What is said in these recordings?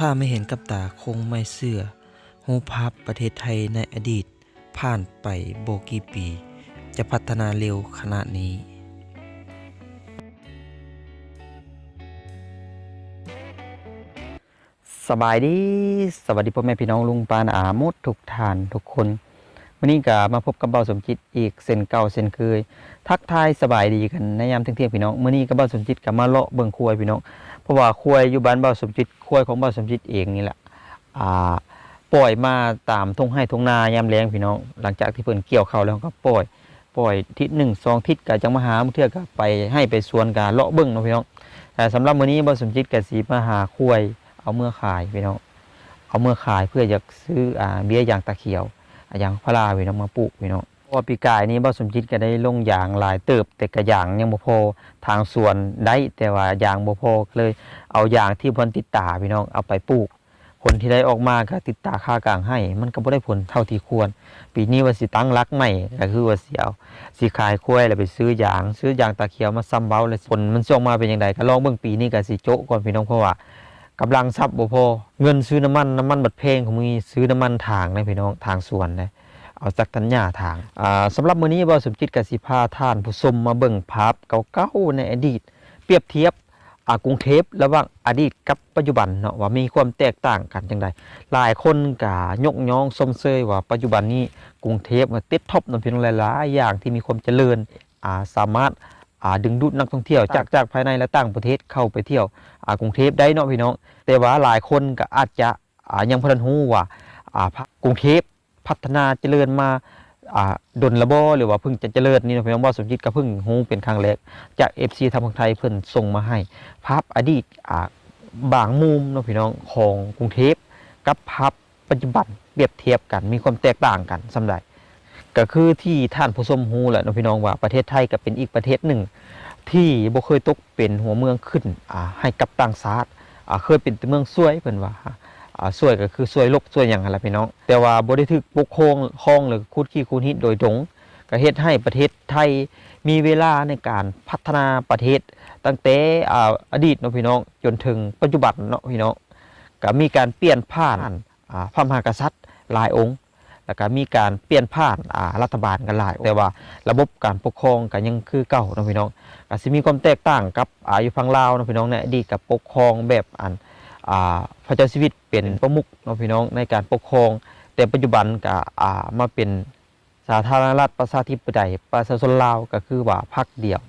ถ้าไม่เห็นกับตาคงไม่เชื่อรูภาพประเทศไทยในอดีต ผ่านไปโบกี่ปี จะพัฒนาเร็วขนาดนี้สบายดีสวัสดีพ่อแม่พี่น้องลุงปานอาหมดทุกท่านทุกคน วันนี้ก็มาพบกับเบาสมจิตอีกเส้นเก่าเส้นเคย ทักทายสบายดีกันในยามเที่ยงพี่น้องมื้อนี้ก็เบาสมจิตก็มาเลาะเบิ่งครัวพี่น้อง เพราะว่าครัวอยู่บ้านเบาวสมจิตครัวของเบาวสมจิตเองนี่แหละอ่าปล่อยมาตามทุ่งไร่ทุ่งนายามแล้งพี่น้อง หลังจากที่เพิ่นเกี่ยวข้าวแล้วก็ปล่อย ปล่อยทิศหนึ่งสองทิศก็จังมาหาเทื่อก็ไปให้ไปสวนกันเลาะเบิ่งเนาะพี่น้องแต่สำหรับมื้อนี้เบาวสมจิตก็สิมาหาครัวเอาเมื่อขายพี่น้องเอาเมื่อขายเพื่อจะซื้ออ่าเบี้ยยางตะเขียวอ่ายางพาราพี่น้องมาปลูกพี่น้อง พราะปีกายนี้บ่สมจิตก็ได้ลงยางหลายเติบแต่กระยางยังบ่พอทางสวนได้แต่ว่ายางบ่พอเลย เอายางที่เพิ่นติดตาพี่น้องเอาไปปลูก ผลที่ได้ออกมาก็ติดตาค่ากลางให้ มันก็บ่ได้ผลเท่าที่ควร ปีนี้ว่าสิตั้งรักใหม่ก็คือว่าสิเอาสิขายกล้วยแล้วไปซื้อยาง ซื้อยางตะเขียวมาซ้ำเว้าแล้วผลมันสิออกมาเป็นจังไดก็ลองเบิ่งปีนี้ก็สิโจะก่อนพี่น้องเพราะว่ากำลังทรัพย์บ่พอเงินซื้อน้ำมันน้ำมันบัดเพลงของมีซื้อน้ำมันทางนะพี่น้องทางสวนนะ เอาจักตัญญาทางอ่าสำหรับมื้อนี้บ่สมจิตกสิพาท่านผู้ชมมาเบิ่งภาพเก่าๆในอดีต เปรียบเทียบอ่ากรุงเทพระหว่างอดีตกับปัจจุบันเนาะว่ามีความแตกต่างกันจังไดหลายคนก็ยกย่องชมเชยว่าปัจจุบันนี้กรุงเทพมันติดท็อปเนาะพี่น้องหลายๆอย่างที่มีความเจริญอ่าสามารถอ่าดึงดูดนักท่องเที่ยวจากจากภายในและต่างประเทศเข้าไปเที่ยวอ่ากรุงเทพได้เนาะพี่น้อง แต่ว่าหลายคนก็อาจจะอ่ายังบ่ทันรู้ว่าอ่าพระกรุงเทพ พัฒนาเจริญมาอ่าดนละบ่หรือว่าเพิ่งจะเจริญนี่นะพี่น้องบ่สมจิตก็เพิ่งรู้เป็นครั้งแรกจาก FC ทางฝั่งไทยเพิ่นส่งมาให้ภาพอดีตอ่าบางมุมเนาะพี่น้องของกรุงเทพกับภาพปัจจุบันเปรียบเทียบกันมีความแตกต่างกันสำใดก็คือที่ท่านผู้ชมฮู้แหละเนาะพี่น้องว่าประเทศไทยก็เป็นอีกประเทศหนึ่ง ที่บ่เคยตกเป็นหัวเมืองขึ้นอ่าให้กับต่างชาติอ่าเคยเป็นเมืองซวยเพิ่นว่า อ่าซวยก็คือซวยลกซวยหยังหั่นล่ะพี่น้อง แต่ว่าบ่ได้ถูกปกครองครองหรือคุดขี้คูนฮิตโดยตรงก็เฮ็ดให้ประเทศไทยมีเวลาในการพัฒนาประเทศ ตั้งแต่ออดีตเนาะพี่น้องจนถึงปัจจุบันเนาะพี่น้องก็มีการเปลี่ยนผ่านอ่าพระมหากษัตริย์หลายองค์ แล้วก็มีการเปลี่ยนผ่านอ่ารัฐบาลกันหลาย แต่ว่าระบบการปกครองก็ยังคือเก่าเนาะพี่น้องก็สิมีความแตกต่างกับอายู่พังลาวเนาะพี่น้องในอดีตกับปกครองแบบอัน พระเจ้าชีวิตเป็นประมุขเนาะพี่น้องในการปกครอง แต่ปัจจุบันก็อ่ามาเป็นสาธารณรัฐประชาธิปไตยประชาชนลาวก็คือว่าพรรคเดียว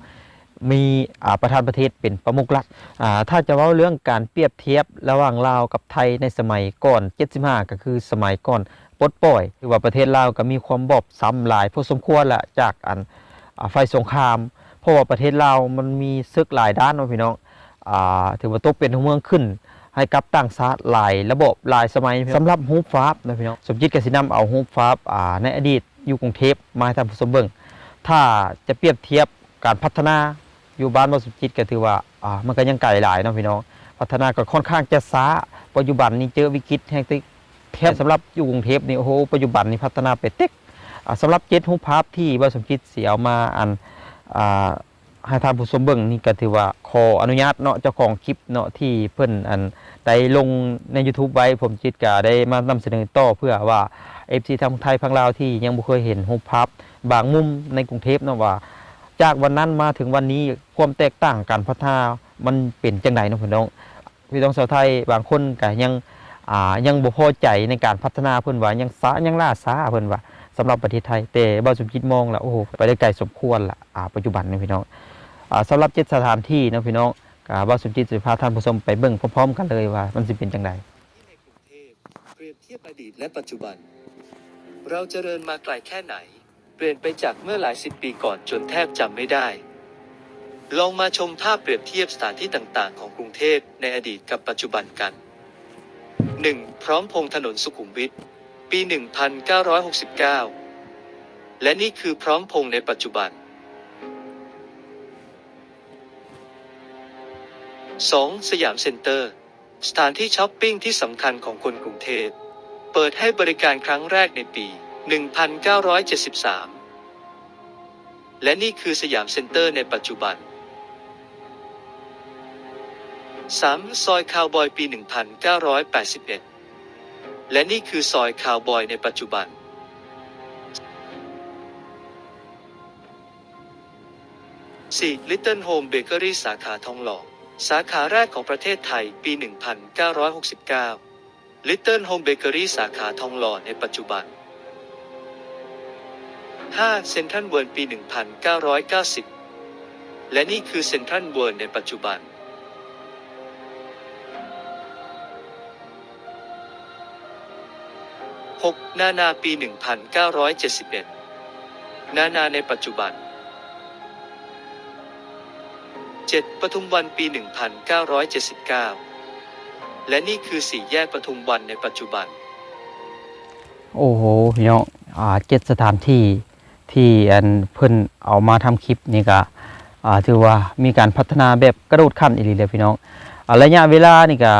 มีอ่าประธานประเทศเป็นประมุขหลักอ่าถ้าจะเว้าเรื่องการเปรียบเทียบระหว่างลาวกับไทยในสมัยก่อน 75 ก็คือสมัยก่อนปลดปล่อยคือว่าประเทศลาวก็มีความบอบช้ำหลายพอสมควรละจากอันอ่าไฟสงคราม เพราะว่าประเทศลาวมันมีซึกหลายด้านเนาะพี่น้องอ่าถือว่าตกเป็นหัวเมืองขึ้น ให้กับต่างชาติหลายระบบหลายสมัยสำหรับฮูปฟาบนะพี่น้องสมจิตกสินำเอาฮูปฟาบอ่าในอดีตอยู่กรุงเทพมาให้ท่านผู้ชมเบิ่งถ้าจะเปรียบเทียบการพัฒนาอยู่บ้านบ่สมจิตก็ถือว่าอ่ามันก็ยังไกลหลายเนาะพี่น้องพัฒนาก็ค่อนข้างจะช้าปัจจุบันนี้เจอวิกฤตแห่งติเทียบสำหรับอยู่กรุงเทพนี่โอ้โหปัจจุบันนี้พัฒนาไปเต็กอ่าสำหรับเจ็ดฮูปภาพที่บ่สมจิตเสียเอามาอันอ่า ให้ท่านผู้ชมเบิ่งนี่ก็ถือว่าขออนุญาตเนาะเจ้าของคลิปเนาะที่เพิ่นอันได้ลงใน YouTube ไว้ผมจิตก็ได้มานำเสนอต่อเพื่อว่า FC ทางไทยพังลาวที่ยังบ่เคยเห็นรูปภาพบางมุมในกรุงเทพเนาะว่า จากวันนั้นมาถึงวันนี้ความแตกต่างการพัฒนามันเป็นจังไดเนาะพี่น้องพี่น้องชาวไทยบางคนก็ยังอ่ายังบ่พอใจในการพัฒนาเพิ่นว่ายังช้ายังล่าช้าเพิ่นว่าสำหรับประเทศไทยแต่บ่สมคิดมองแล้วโอ้โหไปได้ไกลสมควรละอ่าปัจจุบันนี่พี่น้อง อ่าสำหรับเจ็ดสถานที่นะพี่น้องกาบ่าสุจิตสิพาท่านผู้ชมไปเบิ่งพร้อมๆ กันเลยว่ามันสิเป็นจังไดที่ในกรุงเทพเปรียบเทียบอดีตและปัจจุบัน เราเจริญมาไกลแค่ไหน เปลี่ยนไปจากเมื่อหลายสิบปีก่อนจนแทบจำไม่ได้ ลองมาชมภาพเปรียบเทียบสถานที่ต่างๆ ของกรุงเทพในอดีตกับปัจจุบันกัน 1. พร้อมพงถนนสุขุมวิทปี 1969 และนี่คือพร้อมพงในปัจจุบัน 2. สยามเซ็นเตอร์ สถานที่ช้อปปิ้งที่สำคัญของคนกรุงเทพ เปิดให้บริการครั้งแรกในปี 1973 และนี่คือสยามเซ็นเตอร์ในปัจจุบัน 3. ซอยคาวบอยปี 1981 และนี่คือซอยคาวบอยในปัจจุบัน 4. Little Home Bakery สาขาทองหล่อ สาขาแรกของประเทศไทยปี 1969 Little Home Bakery สาขาทองหล่อในปัจจุบัน 5. เซ็นทรัลเวิร์ปี 1990 และนี่คือเซ็นทรัลเวิร์ในปัจจุบัน 6. นานาปี 1971 นานาในปัจจุบัน 7. ปทุมวันปี 1979 และนี่คือสี่แยกปทุมวันในปัจจุบัน โอ้โหพี่น้องอ่าเจ็ดสถานที่ที่อันเพิ่นเอามาทำคลิปนี่ก็อ่าถือว่ามีการพัฒนาแบบกระโดดขั้นอีหลีเลยพี่น้องอ่าระยะเวลานี่ก็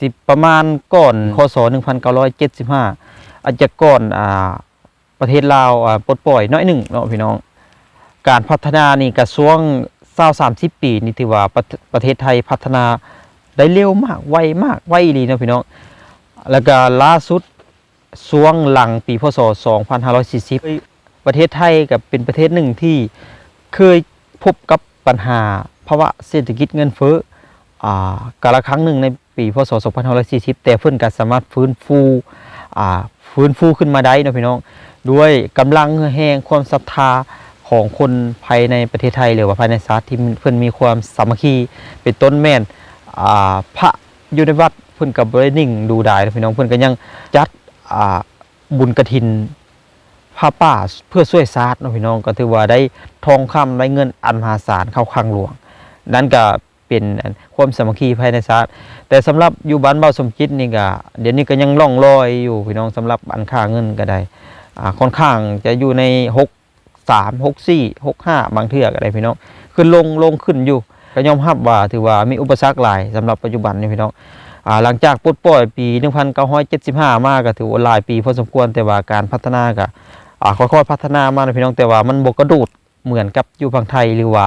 สิประมาณก่อนคศ1975อาจจะก่อนอ่าประเทศลาวอ่าปลดปล่อยน้อยหนึ่งเนาะพี่น้อง การพัฒนานี่กระทรวง ศร้าสามสิบปีนี่ถือว่าประเทประเทศไทยพัฒนาได้เร็วมากไวมากไวอีหลีเนาะพี่น้องแล้วก็ล่าสุดช่วงหลังปีพศ 2540 ประเทศไทยกับเป็นประเทศหนึ่งที่เคยพบกับปัญหาภาวะเศรษฐกิจเงินเฟ้ออ่ากาละครั้งหนึ่งในปีพศ 2540 แต่เพิ่นก็สามารถฟื้นฟูอ่าฟื้นฟูขึ้นมาได้เนาะพี่น้อง ด้วยกำลังแห่งความศรัทธา ของคนภายในประเทศไทยหรือว่าภายในศาร์ที่เพิ่อนมีความสามัคคีเป็นต้นแม่นพระอยู่ในวัดเพิ่อนก็บ่ได้นิ่งดูไดายนะพี่น้องเพิ่อนก็ยังจัดบุญกระถินผ้าป่าเพื่อช่วยศาสตร์นาะพี่น้องก็ถือว่าได้ทองคำได้เงินอันมหาศาลเข้าคลังหลวง นั่นก็เป็นความสามัคคีภายในศาสตร์แต่สำหรับอยู่บ้านเบาสมจิตนี่ก็เดี๋ยวนี้ก็ยังล่องลอยอยู่พี่น้องสำหรับอันค่าเงินก็ได้ค่อนข้างจะอยู่ใน 6 3 6 4 6 5บางเทือก็ได้พี่น้องขึ้นลงลงขึ้นอยู่ก็ยอมรับว่าถือว่ามีอุปสรรคหลายสำหรับปัจจุบันนี่พี่น้องหลังจากปลดปล่อยปี 1975 มาก็ถือว่าหลายปีพอสมควรแต่ว่าการพัฒนาก็อ่าค่อยๆพัฒนามานะพี่น้องแต่ว่ามันบกกระโดดเหมือนกับอยู่ฝั่งไทยหรือว่า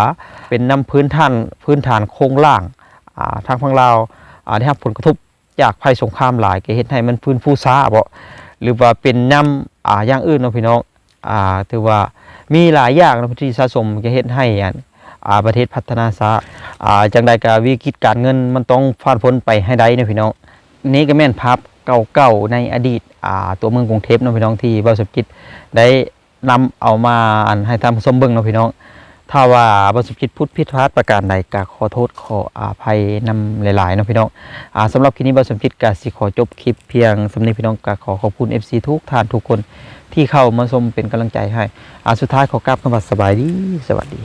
เป็นน้ำพื้นฐานพื้นฐานโครงล่างาทางฝั่งลาวอ่าได้รับผลกระทบจากภัยสงครามหลายก็เฮ็ดให้มันฟื้นฟูช้าบ่หรือว่าเป็นน้ำอ่าอย่างอื่นนะพี่น้องอถือว่า มีหลายอย่างนะที่สะสมก็เฮ็ดให้อันอ่าประเทศพัฒนาช้าอ่าจังใดก็วิกฤตการเงินมันต้องผ่านพ้นไปให้ได้นะพี่น้องนี่ก็แม่นภาพเก่าๆในอดีตอ่าตัวเมืองกรุงเทพเนาะพี่น้องที่เบาสมจิตได้นำเอามาอันให้ทำสมเบิ่งนะพี่น้อง ถ้าว่าเบาสมจิตพูดผิดพลาดประการใดก็ขอโทษขออาภัยนำหลายๆเนาะพี่น้องอ่าสำหรับคลิปนี้เบาสมจิตก็สิขอจบคลิปเพียงสำนี้พี่น้องก็ขอขอบคุณ FC ทุกท่านทุกคน ที่เข้ามาชมเป็นกำลังใจให้อาสุดท้ายขอกราบคำว่าสบายดีสวัสดี